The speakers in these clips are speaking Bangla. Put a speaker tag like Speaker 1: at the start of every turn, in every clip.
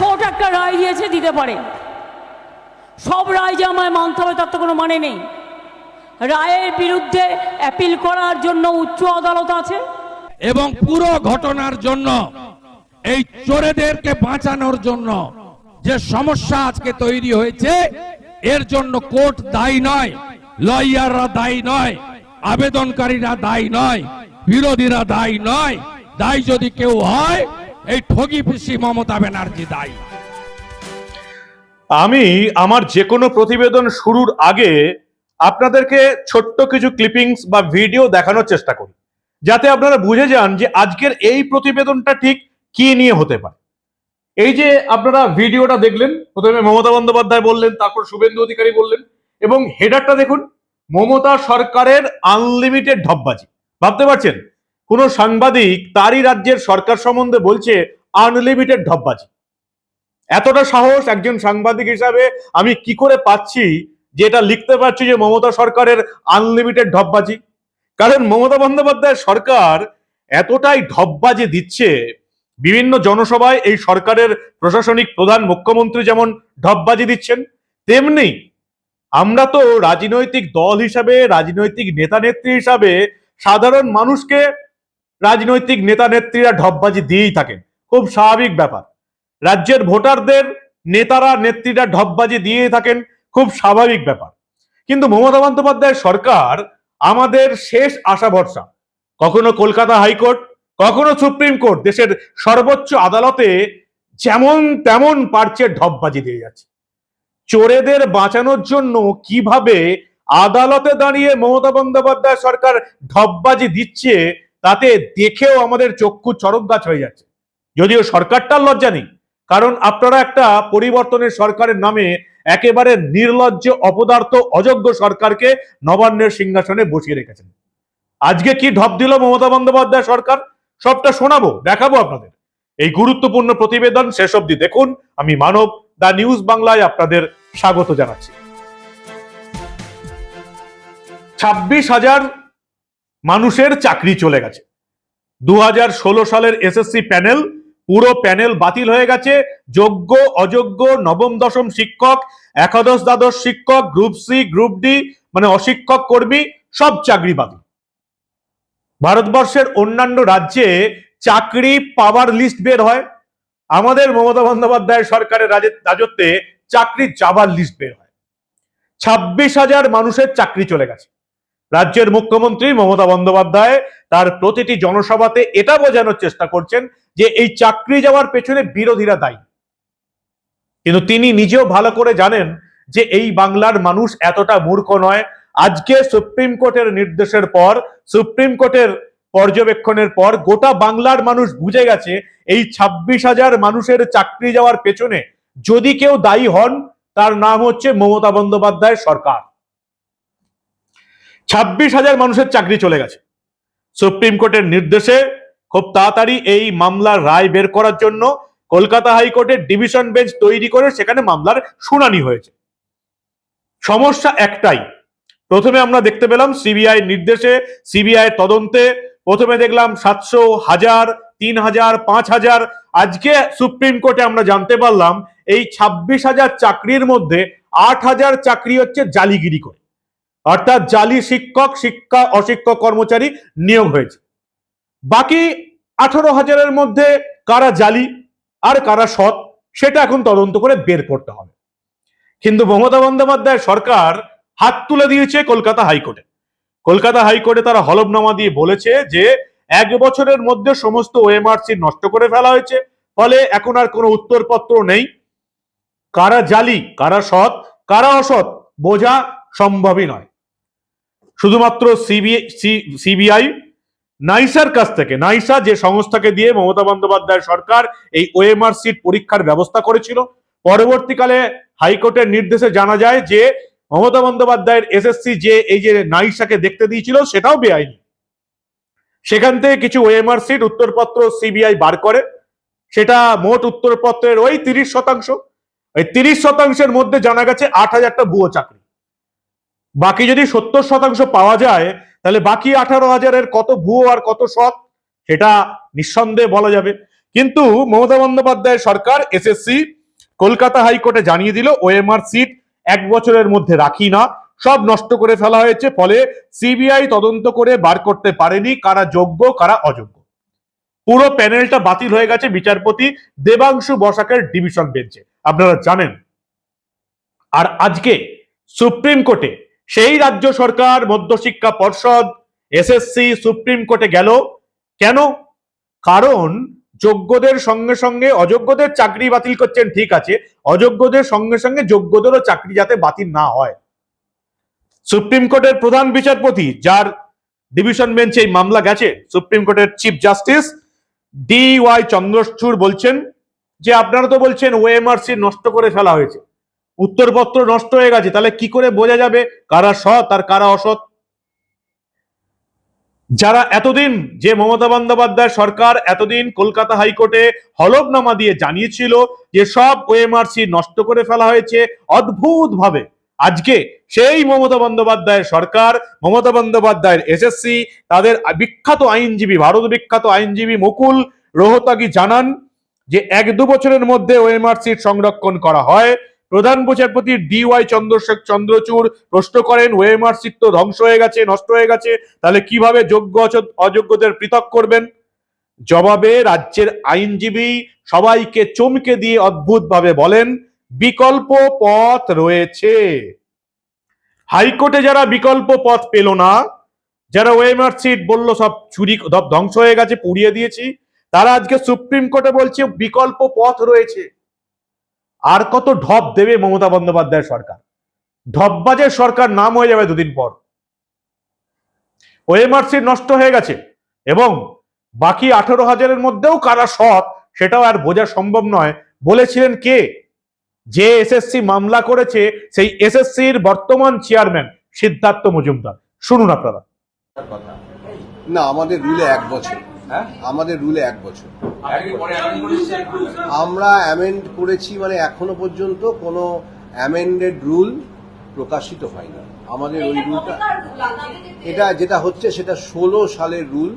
Speaker 1: কোর্ট একটা রায় দিয়েছে, দিতে পারে। সব রায় যে আমায় মানতে হবে, তার তো কোনো মানে নেই। রায়ের বিরুদ্ধে অ্যাপিল করার জন্য উচ্চ আদালত আছে।
Speaker 2: এবং পুরো ঘটনার জন্য, এই চোরেদেরকে বাঁচানোর জন্য যে সমস্যা আজকে তৈরি হয়েছে, এর জন্য কোর্ট দায়ী নয়, লয়াররা দায়ী নয়, আবেদনকারীরা দায়ী নয়, বিরোধীরা দায়ী নয়, দায়ী যদি কেউ হয় এই ঠগি পিসি মমতা ব্যানার্জি দায়ী।
Speaker 3: আমি আমার যে কোনো প্রতিবেদন শুরুর আগে আপনাদেরকে ছোট্ট কিছু ক্লিপিংস বা ভিডিও দেখানোর চেষ্টা করি, যাতে আপনারা বুঝে যান যে আজকের এই প্রতিবেদনটা ঠিক কি নিয়ে হতে পারে। এই যে আপনারা ভিডিওটা দেখলেন, প্রথমে মমতা বন্দ্যোপাধ্যায় বললেন, তারপর শুভেন্দু অধিকারী বললেন, এবং হেডারটা দেখুন, মমতা সরকারের আনলিমিটেড ঢপবাজি। ভাবতে পারছেন? কোন সাংবাদিক তারই রাজ্যের সরকার সম্বন্ধে বলছে আনলিমিটেড ঢপবাজি। এতটা সাহস একজন সাংবাদিক হিসাবে আমি কি করে পাচ্ছি যে এটা লিখতে পারছি যে মমতা সরকারের আনলিমিটেড ঢপবাজি? কারণ মমতা বন্দ্যোপাধ্যায় সরকার এতটাই ঢপবাজি দিচ্ছে, বিভিন্ন জনসভায় এই সরকারের প্রশাসনিক প্রধান মুখ্যমন্ত্রী যেমন ঢপবাজি দিচ্ছেন, তেমনি আমরা তো রাজনৈতিক দল হিসাবে, রাজনৈতিক নেতা নেত্রী হিসাবে সাধারণ মানুষকে রাজনৈতিক নেতা নেত্রীরা ঢপবাজি দিয়েই থাকেন। খুব স্বাভাবিক ব্যাপার। রাজ্যের ভোটারদের নেতারা নেত্রীরা ঢপবাজি দিয়ে থাকেন, খুব স্বাভাবিক ব্যাপার। কিন্তু মমতা বন্দ্যোপাধ্যায় সরকার আমাদের শেষ আশা ভরসা। কখনো কলকাতা হাইকোর্ট, কখনো সুপ্রিম কোর্ট, দেশের সর্বোচ্চ আদালতে যেমন তেমন পারছে ঢপবাজি দিয়ে যাচ্ছে। চোরেদের বাঁচানোর জন্য কীভাবে আদালতে দাঁড়িয়ে মমতা বন্দ্যোপাধ্যায় সরকার ঢপবাজি দিচ্ছে তাতে দেখেও আমাদের চক্ষু চরক গাছ হয়ে যাচ্ছে। যদিও সরকারটার লজ্জা নেই, কারণ আপনারা একটা পরিবর্তনের সরকারের নামে একেবারে নির্লজ্জ, অপদার্থ, অযোগ্য সরকারকে নবান্নের সিংহাসনে বসিয়ে রেখেছেন। আজকে কি ঢপ দিল মমতা বন্দ্যোপাধ্যায় সরকার? সবটা শোনাবো, দেখাবো আপনাদের। এই গুরুত্বপূর্ণ প্রতিবেদন শেষ অবধি দেখুন। আমি মানব দা নিউজ বাংলায় আপনাদের স্বাগত জানাচ্ছি। ছাব্বিশ হাজার মানুষের চাকরি চলে গেছে। দু হাজার ষোলো সালের এসএসসি প্যানেল, পুরো প্যানেল বাতিল হয়ে গেছে। যোগ্য, অযোগ্য, নবম, দশম শিক্ষক, একাদশ, দ্বাদশ শিক্ষক গ্রুপ সি গ্রুপ ডি মানে অশিক্ষক, কর্মী, সব চাকরি বাতিল। ভারতবর্ষের অন্যান্য রাজ্যে চাকরি পাওয়ার লিস্ট বের হয়। আমাদের মমতা বন্দ্যোপাধ্যায় সরকারের রাজে- রাজত্বে চাকরি যাবার লিস্ট বের হয়। ছাব্বিশ হাজার মানুষের চাকরি চলে গেছে। রাজ্যের মুখ্যমন্ত্রী মমতা বন্দ্যোপাধ্যায় তার প্রতিটি জনসভাতে এটা বোঝানোর চেষ্টা করছেন যে এই চাকরি যাওয়ার পেছনে বিরোধীরা দায়ী। কিন্তু তিনি নিজেও ভালো করে জানেন যে এই বাংলার মানুষ এতটা মূর্খ নয়। আজকে সুপ্রিম কোর্টের নির্দেশের পর, সুপ্রিম কোর্টের পর্যবেক্ষণের পর গোটা বাংলার মানুষ বুঝে গেছে এই ছাব্বিশ হাজার মানুষের চাকরি যাওয়ার পেছনে যদি কেউ দায়ী হন, তার নাম হচ্ছে মমতা বন্দ্যোপাধ্যায় সরকার। ছাব্বিশ হাজার মানুষের চাকরি চলে গেছে। সুপ্রিম কোর্টের নির্দেশে খুব তাড়াতাড়ি এই মামলার রায় বের করার জন্য কলকাতা হাইকোর্টের ডিভিশন বেঞ্চ তৈরি করে সেখানে মামলার শুনানি হয়েছে। সমস্যা একটাই, প্রথমে আমরা দেখতে পেলাম সিবিআই নির্দেশে, সিবিআই তদন্তে প্রথমে দেখলাম সাতশো হাজার, তিন হাজার, পাঁচ হাজার। আজকে সুপ্রিম কোর্টে আমরা জানতে পারলাম এই ছাব্বিশ হাজার চাকরির মধ্যে আট হাজার চাকরি হচ্ছে জালিগিরি করে। অর্থাৎ জালি শিক্ষক, শিক্ষা, অশিক্ষক কর্মচারী নিয়োগ হয়েছে। বাকি আঠারো হাজারের মধ্যে কারা জালি আর কারা সৎ, সেটা এখন তদন্ত করে বের করতে হবে। কিন্তু মমতা বন্দ্যোপাধ্যায় সরকার হাত তুলে দিয়েছে কলকাতা হাইকোর্টে। কলকাতা হাইকোর্টে তারা হলফনামা দিয়ে বলেছে যে, এক বছরের মধ্যে সমস্ত ওএমআরসি নষ্ট করে ফেলা হয়েছে, ফলে এখন আর কোনো উত্তরপত্র নেই। কারা জালি, কারা সৎ, কারা অসৎ, বোঝা সম্ভবই নয়। শুধুমাত্র সিবিআই, নাইসার কাছ থেকে, নাইসা যে সংস্থাকে দিয়ে মমতা বন্দ্যোপাধ্যায় সরকার এই ওএমআর সিট পরীক্ষার ব্যবস্থা করেছিল, পরবর্তীকালে হাইকোর্টের নির্দেশে জানা যায় যে মমতা বন্দ্যোপাধ্যায়ের এসএসসি যে এই যে নাইসাকে দেখতে দিয়েছিল সেটাও বেআইনি। সেখান থেকে কিছু ওএমআর সিট উত্তরপত্র সিবিআই বার করে, সেটা মোট উত্তরপত্রের ওই তিরিশ শতাংশ, ওই তিরিশ শতাংশের মধ্যে জানা গেছে আট হাজারটা ভুয়ো চাকরি। বাকি যদি সত্তর শতাংশ পাওয়া যায়, তাহলে বাকি আঠারো হাজারের কত ভুয়ো আর কত সৎ, সেটা নিঃসন্দেহে বলা যাবে। কিন্তু মমতা বন্দ্যোপাধ্যায় সরকার, এসএসসি, কলকাতা হাইকোর্টে জানিয়ে দিল, ওএমআর সিট এক বছরের মধ্যে রাখি না। সব নষ্ট করে ফেলা হয়েছে, ফলে সিবিআই তদন্ত করে বার করতে পারেনি কারা যোগ্য, কারা অযোগ্য। পুরো প্যানেলটা বাতিল হয়ে গেছে বিচারপতি দেবাংশু বসাকের ডিভিশন বেঞ্চে। আপনারা জানেন। আর আজকে সুপ্রিম কোর্টে সেই রাজ্য সরকার, মধ্যশিক্ষা পর্ষদ এসএসসি সুপ্রিম কোর্টে গেল। কেন? কারণ যোগ্যদের সঙ্গে সঙ্গে অযোগ্যদের চাকরি বাতিল করছেন, ঠিক আছে, অযোগ্যদের সঙ্গে সঙ্গে যোগ্যদেরও চাকরি যাতে বাতিল না হয়। সুপ্রিম কোর্টের প্রধান বিচারপতি, যার ডিভিশন বেঞ্চে এই মামলা গেছে, সুপ্রিম কোর্টের chief justice D Y Chandrachud বলছেন যে, আপনারা তো বলছেন ওএমআরসি নষ্ট করে ফেলা হয়েছে। উত্তরপত্র নষ্ট হয়ে গেছে, তাহলে কি করে বোঝা যাবে কারা সৎ আর কারা অসৎ? যারা এতদিন যে মমতা বন্দ্যোপাধ্যায় সরকার এতদিন কলকাতা হাইকোর্টে হলফনামা দিয়ে জানিয়েছিল যে সব ওএমআরসি নষ্ট করে ফেলা হয়েছে অদ্ভুত ভাবে আজকে সেই মমতা বন্দ্যোপাধ্যায়ের সরকার, মমতা বন্দ্যোপাধ্যায়ের এসএসসি তাদের বিখ্যাত আইনজীবী, ভারত বিখ্যাত আইনজীবী মুকুল রোহতাগি জানান যে এক দু বছরের মধ্যে ওএমআর সিট সংরক্ষণ করা হয়। প্রধান বিচারপতি ডি ওয়াই চন্দ্রশেখ চন্দ্রচূড় প্রশ্ন করেন, ওয়েমার সিট তো ধ্বংস হয়ে গেছে, নষ্ট হয়ে গেছে, তাহলে কীভাবে যোগ্য অযোগ্যদের পৃথক করবেন? জবাবে রাজ্যের আইনজীবী সবাইকে চমকে দিয়ে অদ্ভুতভাবে বলেন, বিকল্প পথ রয়েছে। হাইকোর্টে যারা বিকল্প পথ পেল না, যারা ওয়েমার সিট বলল সব চুরি ধ্বংস হয়ে গেছে, পুড়িয়ে দিয়েছি, তারা আজকে সুপ্রিম কোর্টে বলছে বিকল্প পথ রয়েছে। আর কত ঢপ দেবে মমতা বন্দ্যোপাধ্যায় সরকার? ঢপবাজের সরকার নাম হয়ে যাবে দুদিন পর। ওএমআরসি নষ্ট হয়ে গেছে এবং বাকি আঠারো হাজারের মধ্যেও কারা সৎ সেটাও আর বোঝা সম্ভব নয়, বলেছিলেন কে? যে এসএসসি মামলা করেছে সেই এসএসসির বর্তমান চেয়ারম্যান সিদ্ধার্থ মজুমদার। শুনুন আপনারা।
Speaker 4: না, আমাদের রুলে এক বছর। আমাদের রুলে এক বছর। আমরা অ্যামেন্ড করেছি মানে এখনও পর্যন্ত কোনো অ্যামেন্ডেড রুল প্রকাশিত হয়নি। আমাদের ওই রুলটা এটা যেটা হচ্ছে সেটা ষোলো সালের রুল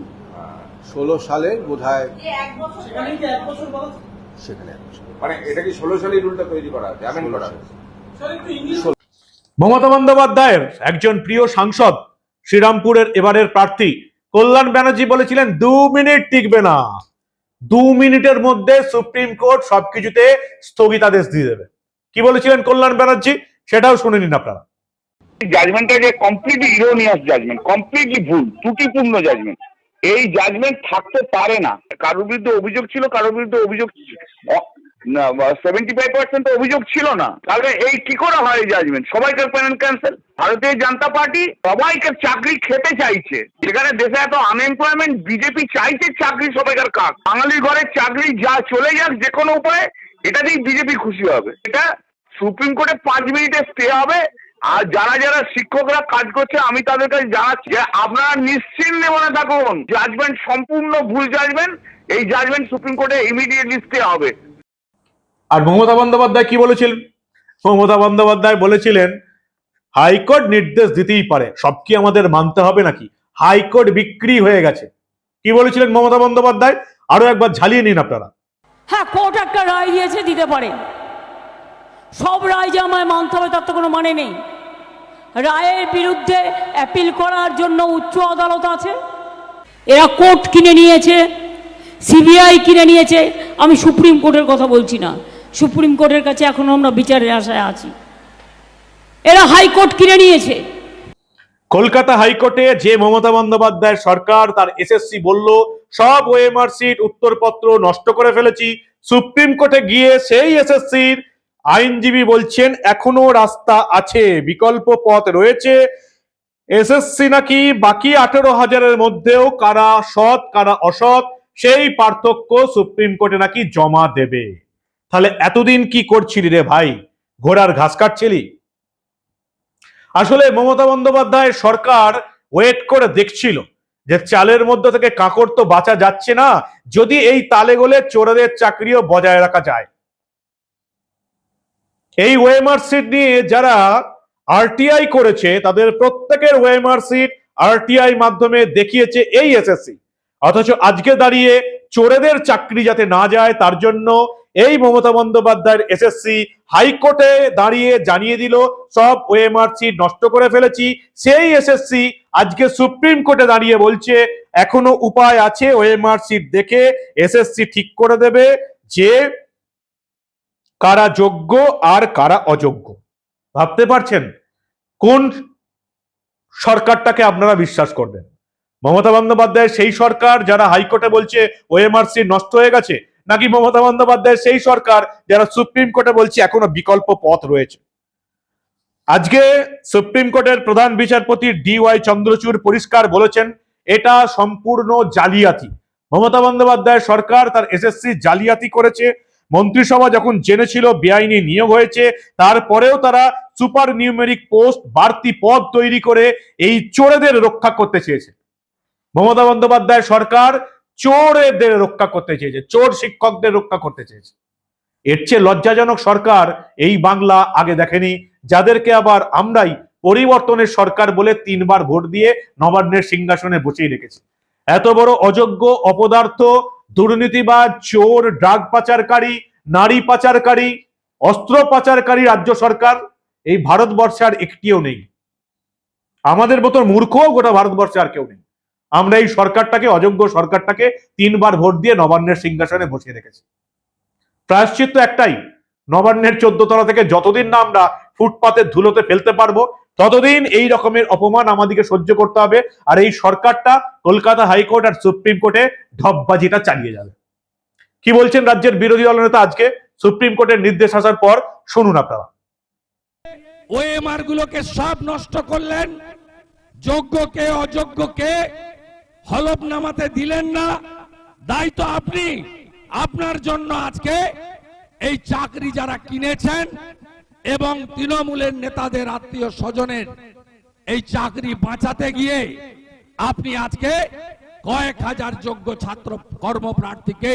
Speaker 4: ষোলো সালের বোধ হয় সেখানে এক বছর
Speaker 5: মানে এটা কি ষোলো সালের রুলটা তৈরি করা হয়েছে অ্যামেন্ড করা হয়েছে
Speaker 3: মমতা বন্দ্যোপাধ্যায়ের একজন প্রিয় সাংসদ শ্রীরামপুরের এবারের প্রার্থী কল্যাণ ব্যানার্জি বলেছিলেন, দু মিনিট টিকবে না। দু মিনিটের মধ্যে সুপ্রিম কোর্ট সবকিছুতে স্থগিতাদেশ দিয়ে দেবে। কি বলেছিলেন কল্যাণ ব্যানার্জি? সেটাও শুনে নিন আপনারা।
Speaker 6: জাজমেন্টটা যে কমপ্লিটলি ইরোনিয়াস জাজমেন্ট কমপ্লিটলি ভুল, ত্রুটিপূর্ণ জাজমেন্ট এই জাজমেন্ট থাকতে পারে না। কারোর বিরুদ্ধে অভিযোগ ছিল, কারোর বিরুদ্ধে অভিযোগ সেভেন্টি ফাইভ পার্সেন্ট অভিযোগ ছিল না। তাহলে এই কি করে হয় জাজমেন্ট সবাইকে প্যানেল ক্যান্সেল ভারতীয় জনতা পার্টি সবাইকে চাকরি খেতে চাইছে। যেখানে দেশে এত আনএমপ্লয়মেন্ট বিজেপি চাইছে চাকরি সবাইকার কাজ বাঙালির ঘরে চাকরি যা চলে যাক যে কোনো উপায়ে এটাতেই বিজেপি খুশি হবে। এটা সুপ্রিম কোর্টে পাঁচ মিনিটে স্টে হবে। আর যারা যারা শিক্ষকরা কাজ করছে, আমি তাদের কাছে জানাচ্ছি যে আপনারা নিশ্চিন্তে মনে থাকুন। জাজমেন্ট সম্পূর্ণ ভুল জাজমেন্ট এই জাজমেন্ট সুপ্রিম কোর্টে ইমিডিয়েটলি স্টে হবে।
Speaker 3: আর মমতা বন্দ্যোপাধ্যায় কি বলেছিলেন? মমতা বন্দ্যোপাধ্যায় বলেছিলেন, হাইকোর্ট নির্দেশ দিতেই পারে, সব কি আমাদের মানতে হবে নাকি? হাইকোর্ট বিক্রি হয়ে গেছে। কি বলেছিলেন মমতা বন্দ্যোপাধ্যায়? আরও একবার ঝালিয়ে নিন আপনারা।
Speaker 1: হ্যাঁ কোর্ট একটা রায় দিয়েছে, দিতে পারে। সব রায় যে আমায় মানতে হবে, তার তো কোনো মানে নেই। রায়ের বিরুদ্ধে অ্যাপিল করার জন্য উচ্চ আদালত আছে। এরা কোর্ট কিনে নিয়েছে, সিবিআই কিনে নিয়েছে, আমি সুপ্রিম কোর্টের কথা বলছি না। সুপ্রিম কোর্টের কাছে এখনও আমরা বিচারের আশায় আছি। এরা হাইকোর্ট কিনে নিয়েছে।
Speaker 3: কলকাতা হাইকোর্টে যে মমতা বন্দ্যোপাধ্যায় সরকার, তার এসএসসি বলল, সব ওএমআর সিট উত্তরপত্র নষ্ট করে ফেলেছি। সুপ্রিম কোর্টে গিয়ে সেই এসএসসির আইনজীবী বলছেন, এখনও রাস্তা আছে, বিকল্প পথ রয়েছে। এসএসসি নাকি বাকি আঠেরো হাজারের মধ্যেও কারা সৎ, কারা অসৎ, সেই পার্থক্য সুপ্রিম কোর্টে নাকি জমা দেবে। তাহলে এতদিন কি করছিলি রে ভাই? ঘোড়ার ঘাস কাটছিলি? আসলে মমতা বন্দ্যোপাধ্যায় সরকার ওয়েট করে দেখছিল যে চালের মধ্যে থেকে কাঁকড় তো বাঁচা যাচ্ছে না, যদি এই তালে গোলে চোরেদের চাকরিও বজায় রাখা যায়। এই ওয়েমার সিট নিয়ে যারা আরটিআই করেছে, তাদের প্রত্যেকের ওয়েমার সিট আরটিআই মাধ্যমে দেখিয়েছে এই এসএসসি অথচ আজকে দাঁড়িয়ে চোরেদের চাকরি যাতে না যায়, তার জন্য এই মমতা বন্দ্যোপাধ্যায়ের এসএসসি হাইকোর্টে দাঁড়িয়ে জানিয়ে দিল, সব ওএমআরসি নষ্ট করে ফেলেছি। সেই এসএসসি আজকে সুপ্রিম কোর্টে দাঁড়িয়ে বলছে, এখনও উপায় আছে ওএমআরসি দেখে এসএসসি ঠিক করে দেবে যে কারা যোগ্য আর কারা অযোগ্য। ভাবতে পারছেন? কোন সরকারটাকে আপনারা বিশ্বাস করবেন? মমতা বন্দ্যোপাধ্যায়ের সেই সরকার যারা হাইকোর্টে বলছে, ওএমআরসি নষ্ট হয়ে গেছে নাকি মমতা বন্দ্যোপাধ্যায়ের সেই সরকার যারা সুপ্রিম কোর্টে বলছে এখনও বিকল্প পথ রয়েছে? আজকে সুপ্রিম কোর্টের প্রধান বিচারপতি ডি ওয়াই চন্দ্রচূড় পরিষ্কার বলেছেন, এটা সম্পূর্ণ জালিয়াতি। মমতা বন্দ্যোপাধ্যায় সরকার তার এসএসসি জালিয়াতি করেছে। মন্ত্রিসভা যখন জেনেছিল, বেআইনি নিয়োগ হয়েছে, তারপরেও তারা সুপার নিউমেরিক পোস্ট, বাড়তি পদ তৈরি করে এই চোরেদের রক্ষা করতে চেয়েছে। মমতা বন্দ্যোপাধ্যায় সরকার চোরেদের রক্ষা করতে চেয়েছে, চোর শিক্ষকদের রক্ষা করতে চেয়েছে। এর চেয়ে লজ্জাজনক সরকার এই বাংলা আগে দেখেনি, যাদেরকে আবার আমরাই পরিবর্তনের সরকার বলে তিনবার ভোট দিয়ে নবান্নের সিংহাসনে বসিয়ে রেখেছি। এত বড় অযোগ্য, অপদার্থ, দুর্নীতিবাজ, চোর, ড্রাগ পাচারকারী, নারী পাচারকারী, অস্ত্র পাচারকারী রাজ্য সরকার এই ভারতবর্ষে আর একটিও নেই। আমাদের মতো মূর্খও গোটা ভারতবর্ষে আর কেউ নেই। আমরা এই সরকারটাকে, অযোগ্য সরকারটাকে তিনবার ভোট দিয়ে নবান্নের সিংহাসনে বসিয়ে রেখেছি। প্রায়শ্চিত্ত একটাই, নবান্নের চোদ্দ তলা থেকে যতদিন না আমরা ফুটপাতের ধুলোতে ফেলতে পারব, ততদিন এই রকমের অপমান আমাদেরকে সহ্য করতে হবে, আর এই সরকারটা কলকাতা হাইকোর্ট আর সুপ্রিম কোর্টে ঢপবাজিটা চালিয়ে যাবে। কি বলছেন রাজ্যের বিরোধী দলনেতা আজকে? সুপ্রিম কোর্টের নির্দেশ আসার পর শুনুন আপনারা।
Speaker 2: ওএমআর গুলোকে সব নষ্ট করলেন, যোগ্যকে অযোগ্যকে হলফনামাতে দিলেন না। দায়ী তো আপনি। আপনার জন্য আজকে এই চাকরি যারা কিনেছেন এবং তৃণমূলের নেতাদের আত্মীয় স্বজনের এই চাকরি বাঁচাতে গিয়ে আপনি আজকে কয়েক হাজার যোগ্য ছাত্র কর্মপ্রার্থীকে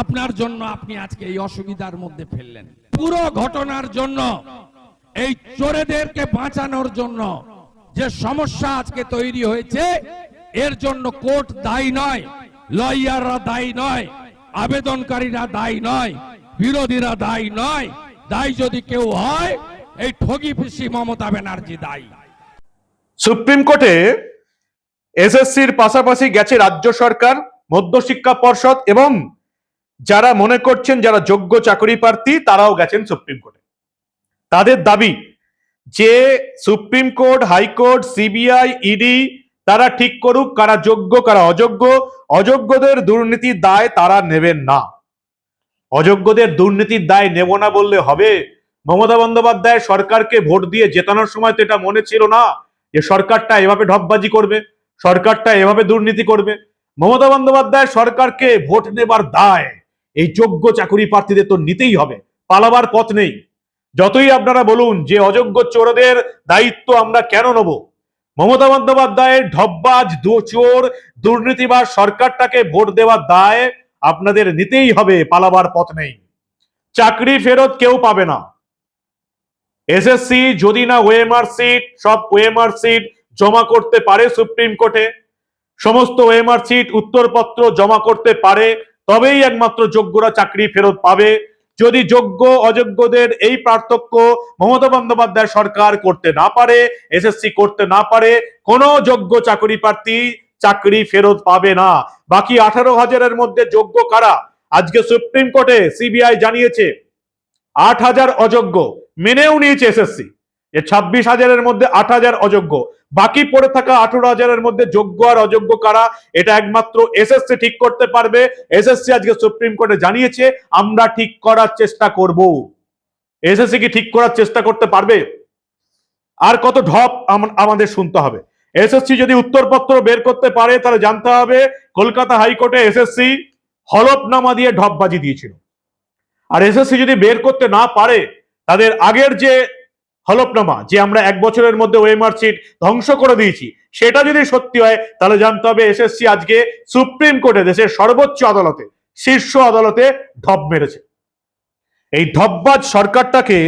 Speaker 2: আপনার জন্য আপনি আজকে এই অসুবিধার মধ্যে ফেললেন। পুরো ঘটনার জন্য, এই চোরেদেরকে বাঁচানোর জন্য যে সমস্যা আজকে তৈরি হয়েছে এর জন্য কোর্ট দায়ী নয়, লয়াররা দায়ী নয়, আবেদনকারীরা দায়ী নয়, বিরোধীরা দায়ী নয়, দায়ী যদি কেউ হয়, এই ঠগি পিসি মমতা ব্যানার্জি দায়ী।
Speaker 3: সুপ্রিম কোর্টে এসএসসির পাশাপাশি গেছে রাজ্য সরকার মধ্যশিক্ষা পর্ষদ এবং যারা মনে করছেন যারা যোগ্য চাকরি প্রার্থী, তারাও গেছেন সুপ্রিম কোর্টে। তাদের দাবি যে supreme court, high court, CBI, ED তারা ঠিক করুক, কারা যোগ্য, কারা অযোগ্য, অযোগ্যদের দুর্নীতির দায় তারা নেবেন না। অযোগ্যদের দুর্নীতির দায় নেব না বললে হবে? মমতা বন্দ্যোপাধ্যায় সরকারকে ভোট দিয়ে জেতানোর সময় তো এটা মনে ছিল না যে সরকারটা এভাবে ঢপবাজি করবে, সরকারটা এভাবে দুর্নীতি করবে। মমতা বন্দ্যোপাধ্যায় সরকারকে ভোট নেবার দায়, এই যোগ্য চাকরি প্রার্থীদের তো নিতেই হবে, পালাবার পথ নেই। যতই আপনারা বলুন যে অযোগ্য চোরদের দায়িত্ব আমরা কেন নেব? মমতা বন্দ্যোপাধ্যায়ের ঢপবাজ দু- চোর দুর্নীতিবাজ সরকারটাকে ভোট দেওয়ার দায় আপনাদের নিতেই হবে, পালাবার পথ নেই। চাকরি ফেরত কেউ পাবে না। এসএসসি যদি না ওএমআর সিট, সব ওএমআর সিট জমা করতে পারে সুপ্রিম কোর্টে। সমস্ত ওএমআর সিট, উত্তরপত্র জমা করতে পারে, তবেই একমাত্র যোগ্যরা চাকরি ফেরত পাবে। যদি যোগ্য, অযোগ্যদের এই পার্থক্য মমতা বন্দ্যোপাধ্যায় সরকার করতে না পারে, এসএসসি করতে না পারে, কোনো যোগ্য চাকরি প্রার্থী চাকরি ফেরত পাবে না। বাকি আঠারো হাজারের মধ্যে যোগ্য কারা? আজকে সুপ্রিম কোর্টে সিবিআই জানিয়েছে, আট হাজার অযোগ্য, মেনেও নিয়েছে এসএসসি। যে ছাব্বিশ হাজারের মধ্যে আট হাজার অযোগ্য। বাকি পড়ে থাকা আঠারো হাজারের মধ্যে যোগ্য আর অযোগ্য কারা? এটা একমাত্র এসএসসি ঠিক করতে পারবে। এসএসসি আজকে সুপ্রিম কোর্টে জানিয়েছে, আমরা ঠিক করার চেষ্টা করব। এসএসসি কি ঠিক করার চেষ্টা করতে পারবে? আর কত ঢপ আম- আমাদের শুনতে হবে। এসএসসি যদি উত্তরপত্র বের করতে পারে, তাহলে জানতে হবে কলকাতা হাইকোর্টে এসএসসি হলফনামা দিয়ে ঢপবাজি দিয়েছিল। আর এসএসসি যদি বের করতে না পারে, তাদের আগের যে হলফনামা, যে আমরা এক বছরের মধ্যে ওএমআর সিট ধ্বংস করে দিয়েছি, সেটা যদি সত্যি হয়, তাহলে জানতে হবে এসএসসি আজকে সুপ্রিম কোর্টে, দেশের সর্বোচ্চ আদালতে, শীর্ষ আদালতে ঢপ মেরেছে। এই ঢপবাজ সরকারটাকে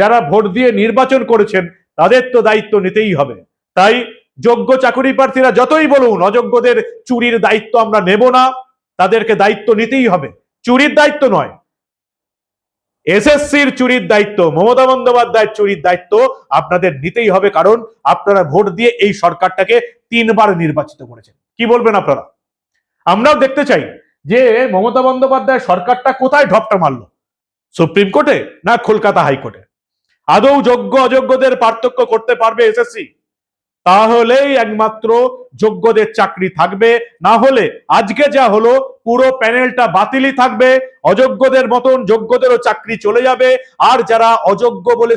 Speaker 3: যারা ভোট দিয়ে নির্বাচন করেছেন, তাদের তো দায়িত্ব নিতেই হবে। তাই যোগ্য চাকরি প্রার্থীরা যতই বলুন, অযোগ্যদের চুরির দায়িত্ব আমরা নেব না, তাদেরকে দায়িত্ব নিতেই হবে। চুরির দায়িত্ব নয় এসএসসির চুরির দায়িত্ব, মমতা বন্দ্যোপাধ্যায়ের চুরির দায়িত্ব আপনাদের নিতেই হবে, কারণ আপনারা ভোট দিয়ে এই সরকারটাকে তিনবার নির্বাচিত করেছেন। কি বলবেন আপনারা? আমরাও দেখতে চাই যে মমতা বন্দ্যোপাধ্যায় সরকারটা কোথায় ঢপটা মারল? সুপ্রিম কোর্টে না কলকাতা হাইকোর্টে? আদৌ যোগ্য অযোগ্যদের পার্থক্য করতে পারবে এসএসসি? তাহলেই একমাত্র যোগ্যদের চাকরি থাকবে। না হলে আজকে যা হলো, পুরো প্যানেলটা বাতিলই থাকবে। অযোগ্যদের মতন যোগ্যদেরও চাকরি চলে যাবে। আর যারা অযোগ্য বলে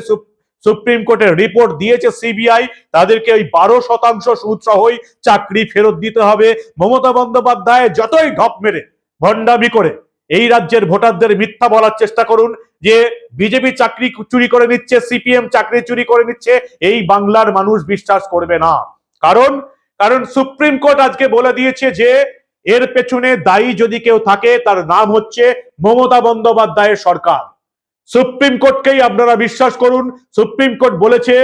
Speaker 3: সুপ্রিম কোর্টের রিপোর্ট দিয়েছে সিবিআই, তাদেরকে ওই বারো শতাংশ সুদ সহই চাকরি ফেরত দিতে হবে। মমতা বন্দ্যোপাধ্যায় যতই ঢপ মেরে, ভণ্ডামি করে এই রাজ্যের ভোটারদের মিথ্যা বলার চেষ্টা করুন, যে বিজেপি চাকরি চুরি করে নিচ্ছে, সিপিএম চাকরি চুরি করে নিচ্ছে, এই বাংলার মানুষ বিশ্বাস করবে না। কারণ কারণ সুপ্রিম কোর্ট আজকে বলে দিয়েছে যে, এর পেছনে দায়ী যদি কেউ থাকে, তার নাম হচ্ছে মমতা বন্দ্যোপাধ্যায়ের সরকার। সুপ্রিম কোর্টকেই আপনারা বিশ্বাস করুন, সুপ্রিম কোর্ট বলেছে,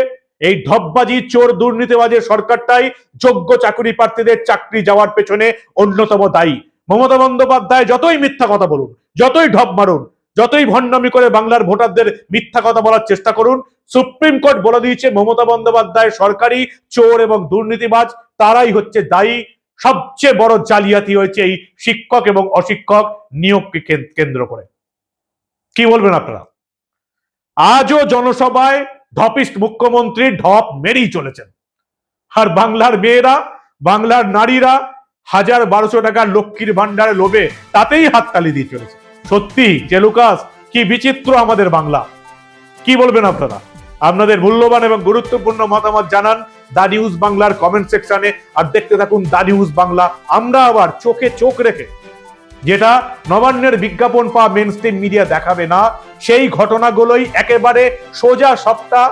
Speaker 3: এই ঢপবাজি চোর দুর্নীতিবাজের সরকারটাই যোগ্য চাকরি প্রার্থীদের চাকরি যাওয়ার পেছনে অন্যতম দায়ী। মমতা বন্দ্যোপাধ্যায় যতই মিথ্যা কথা বলুন, যতই ঢপ মারুন, যতই ভণ্ডামি করে বাংলার ভোটারদের মিথ্যা কথা বলার চেষ্টা করুন, সুপ্রিম কোর্ট বলে দিয়েছে মমতা বন্দ্যোপাধ্যায় সরকারি চোর এবং দুর্নীতিবাজ, তারাই হচ্ছে দায়ী। সবচেয়ে বড় জালিয়াতি হয়েছে এই শিক্ষক এবং অশিক্ষক নিয়োগকে কেন- কেন্দ্র করে। কি বলবেন আপনারা? আজও জনসভায় ধপিস্ট মুখ্যমন্ত্রী ঢপ মেরেই চলেছেন। আর বাংলার মেয়েরা, বাংলার নারীরা হাজার বারোশো টাকার লক্ষ্মীর ভান্ডারে লোভে তাতেই হাততালি দিয়ে চলেছে। সত্যি জেলুকাস কি বিচিত্র আমাদের বাংলা। কি বলবেন আপনারা? আপনাদের মূল্যবান এবং গুরুত্বপূর্ণ মতামত জানান দা নিউজ বাংলার কমেন্ট সেকশনে আর দেখতে থাকুন দা নিউজ বাংলা। আমরা আবার চোখে চোখ রেখে যেটা নবান্নের বিজ্ঞাপন পা মেন মিডিয়া দেখাবে না, সেই ঘটনাগুলোই একেবারে সোজা সপ্তা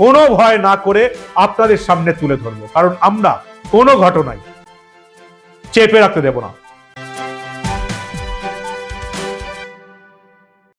Speaker 3: কোনো ভয় না করে আপনাদের সামনে তুলে ধরবো। কারণ আমরা কোনো ঘটনাই চেপে রাখতে দেবো না।